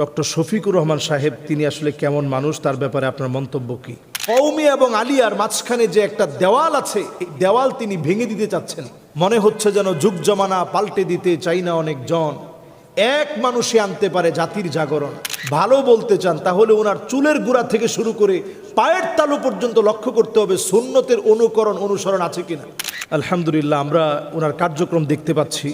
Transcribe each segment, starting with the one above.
Doctor Shafiqur Rahman সাহেব তিনি আসলে কেমন মানুষ তার ব্যাপারে আপনার মন্তব্য কি? কৌমি এবং আলিয়ার মাঝখানে যে একটা দেওয়াল আছে এই দেওয়াল তিনি ভেঙে দিতে চাচ্ছেন। মনে হচ্ছে যেন যুগ জমানা পাল্টে দিতে চাই না অনেকজন। এক মানুষে আনতে পারে জাতির জাগরণ। ভালো বলতে চান তাহলে ওনার চুলের গুড়া থেকে শুরু করে পায়ের তালু পর্যন্ত লক্ষ্য করতে হবে সুন্নতের অনুকরণ অনুসরণ আছে কিনা। আলহামদুলিল্লাহ আমরা ওনার কার্যক্রম দেখতে পাচ্ছি।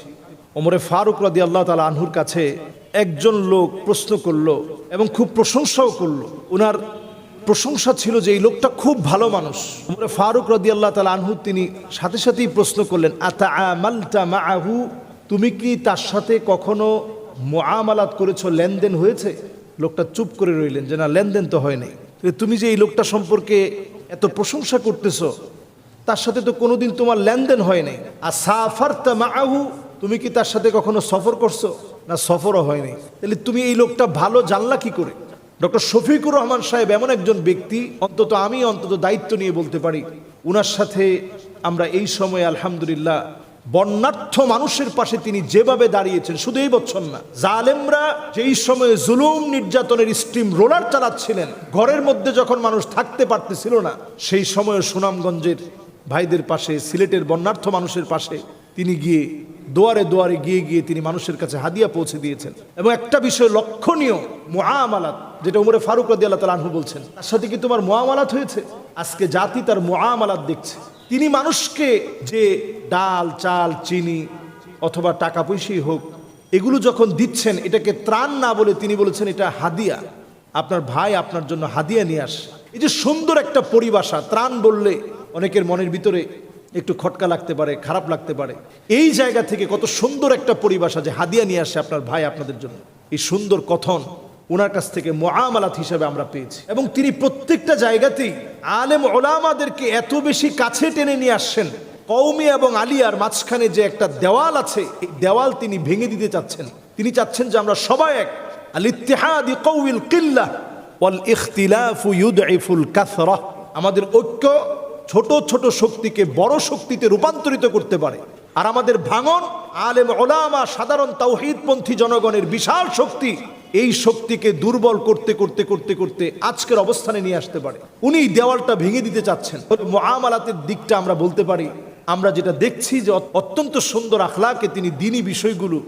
ওমরে ফারুক রাদি আল্লাহ তালা আনহুর কাছে একজন লোক প্রশ্ন করল এবং খুব প্রশংসাও করল। ওনার প্রশংসা ছিল যে এই লোকটা খুব ভালো মানুষ। ফারুক রাদি আল্লাহ তালা আনহু তিনি সাথে সাথেই প্রশ্ন করলেন আতা আমালতা মাআহু? তুমি কি তার সাথে কখনো মোয়ামালাত করেছ? লেনদেন হয়েছে? লোকটা চুপ করে রইলেন যে, না, লেনদেন তো হয় নাই। তুমি যে এই লোকটা সম্পর্কে এত প্রশংসা করতেছো, তার সাথে তো কোনোদিন তোমার লেনদেন হয় নাই। আর সাফারতা মাআহু? তুমি কি তার সাথে কখনো সফর করছ? না সফরও হয়নি। তাহলে তুমি এই লোকটা ভালো জানলা কি করে? ডক্টর শফিকুর রহমান সাহেব এমন একজন ব্যক্তি, অন্তত আমি অন্তত দায়িত্ব নিয়ে বলতে পারি, উনার সাথে আমরা এই সময়ে আলহামদুলিল্লাহ বর্ণার্থ মানুষের পাশে তিনি যেভাবে দাঁড়িয়েছেন, শুধু এই বছর না, জালেমরা যেই সময়ে জুলুম নির্যাতনের স্টিম রোলার চালাচ্ছিলেন, ঘরের মধ্যে যখন মানুষ থাকতে পারতেছিল না, সেই সময়ে সুনামগঞ্জের ভাইদের পাশে, সিলেটের বর্ণার্থ মানুষের পাশে তিনি গিয়ে দোয়ারে দোয়ারে গিয়ে গিয়ে তিনি মানুষের কাছে হাদিয়া পৌঁছে দিয়েছেন। এবং একটা বিষয় লক্ষণীয় মোয়ামালাত যেটা উমরে ফারুক রদি আল্লাহ তালা বলছেন, তার সাথে কি তোমার মোয়ামালাত হয়েছে? আজকে জাতি তার মোয়ামালাত দেখছে। তিনি মানুষকে যে ডাল, চাল, চিনি অথবা টাকা পয়সাই হোক, এগুলো যখন দিচ্ছেন, এটাকে ত্রাণ না বলে তিনি বলেছেন এটা হাদিয়া। আপনার ভাই আপনার জন্য হাদিয়া নিয়ে আস। এই যে সুন্দর একটা পরিভাষা, ত্রাণ বললে অনেকের মনের ভিতরে একটু খটকা লাগতে পারে, খারাপ লাগতে পারে। এই জায়গা থেকে কত সুন্দর একটা পরিভাষা যে হাদিয়া নিয়ে আসে আপনার ভাই আপনাদের জন্য। এই সুন্দর কথন ওনার কাছ থেকে মোয়ামালাত হিসাবে আমরা পেয়েছি। এবং তিনি প্রত্যেকটা জায়গাতেই আলেম ওলামাদেরকে এত বেশি কাছে টেনে নিয়ে আসছেন। কৌমি এবং আলিয়ার মাঝখানে যে একটা দেওয়াল আছে, এই দেওয়াল তিনি ভেঙে দিতে চাচ্ছেন। তিনি চাচ্ছেন যে আমরা সবাই এক। আল ইত্তেহাদি কৌইল কিল্লা কাসরা। আমাদের ঐক্য ছোট ছোট শক্তিকে বড় শক্তিতে রূপান্তরিত করতে পারে। আর আমাদের ভাঙন, আলেম ওলামা, সাধারণ তাওহিদপন্থী জনগণের বিশাল শক্তি, এই শক্তিকে দুর্বল করতে করতে করতে করতে আজকের অবস্থানে নিয়ে আসতে পারে। উনি দেওয়ালটা ভেঙে দিতে চাচ্ছেন। মহামালাতের দিকটা আমরা বলতে পারি, আমরা যেটা দেখছি যে অত্যন্ত সুন্দর আখলাকে তিনি দিনই বিষয়গুলো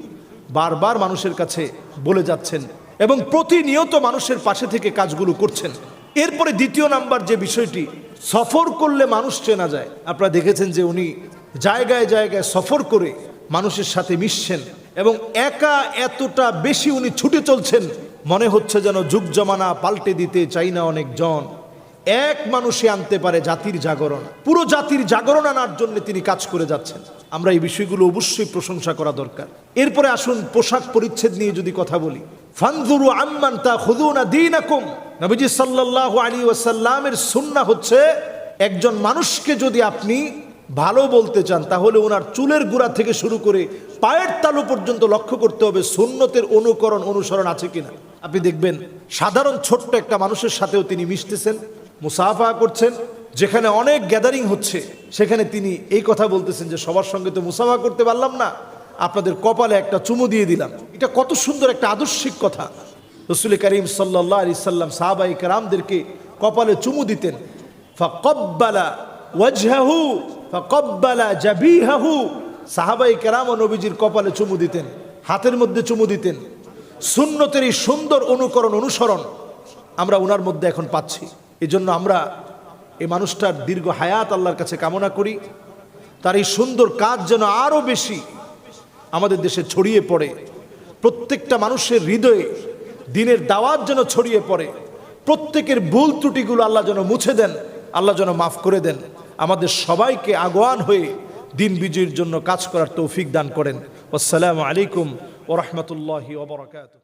বারবার মানুষের কাছে বলে যাচ্ছেন এবং প্রতিনিয়ত মানুষের পাশে থেকে কাজগুলো করছেন। এরপরে দ্বিতীয় নাম্বার যে বিষয়টি, সফর করলে মানুষ চেনা যায়। আপনারা দেখেছেন যে উনি জায়গায় জায়গায় সফর করে মানুষের সাথে মিশছেন এবং একা এতটা বেশি উনি ছুটে চলছেন, মনে হচ্ছে যেন যুগ জমানা পাল্টে দিতে চাই না অনেকজন। এক মানুষে আনতে পারে জাতির জাগরণ। পুরো জাতির জাগরণ আনার জন্য তিনি কাজ করে যাচ্ছেন। আমরা এই বিষয়গুলো অবশ্যই প্রশংসা করা দরকার। এরপরে আসুন পোশাক পরিচ্ছেদ নিয়ে যদি কথা বলি। ফানজুরু আম্মান তা খুদুনা দীনাকুম। নবীজি সাল্লাল্লাহু আলাইহি ওয়াসাল্লামের সুন্নাহ হচ্ছে, একজন মানুষকে যদি আপনি ভালো বলতে চান, তাহলে ওনার চুলের গুড়া থেকে শুরু করে পায়ের তালু পর্যন্ত লক্ষ্য করতে হবে সুন্নতের অনুকরণ, অনুসরণ আছে কিনা। আপনি দেখবেন, সাধারণ ছোট্ট একটা মানুষের সাথেও তিনি মিশতেছেন, মুসাফা করছেন, যেখানে অনেক গ্যাদারিং হচ্ছে, সেখানে তিনি এই কথা বলতেছেন যে সবার সঙ্গে তো মুসাফা করতে পারলাম না। আপনাদের কপালে একটা চুমু দিয়ে দিলাম। এটা কত সুন্দর একটা আদর্শিক কথা। রসুল করিম সাল্লাহ আলি সাল্লাম সাহাবাই কারামদেরকে কপালে চুমু দিতেন, ফকব্বালা ওয়াজহাহু, ফকব্বালা জাবিহাহু। সাহাবাই কেরাম ও নবীজির কপালে চুমু দিতেন, হাতের মধ্যে চুমু দিতেন। সুন্নতের এই সুন্দর অনুকরণ, অনুসরণ আমরা ওনার মধ্যে এখন পাচ্ছি। এই জন্য আমরা এই মানুষটার দীর্ঘ হায়াত আল্লাহর কাছে কামনা করি। তার এই সুন্দর কাজ যেন আরও বেশি আমাদের দেশে ছড়িয়ে পড়ে। প্রত্যেকটা মানুষের হৃদয়ে দিনের দাওয়াত যেন ছড়িয়ে পড়ে। প্রত্যেকের ভুল ত্রুটিগুলো আল্লাহ যেন মুছে দেন, আল্লাহ যেন মাফ করে দেন। আমাদের সবাইকে আগোয়ান হয়ে দিন বিজয়ীর জন্য কাজ করার তৌফিক দান করেন। আসসালামু আলাইকুম ওরহমতুল্লাহি ওবরাকাত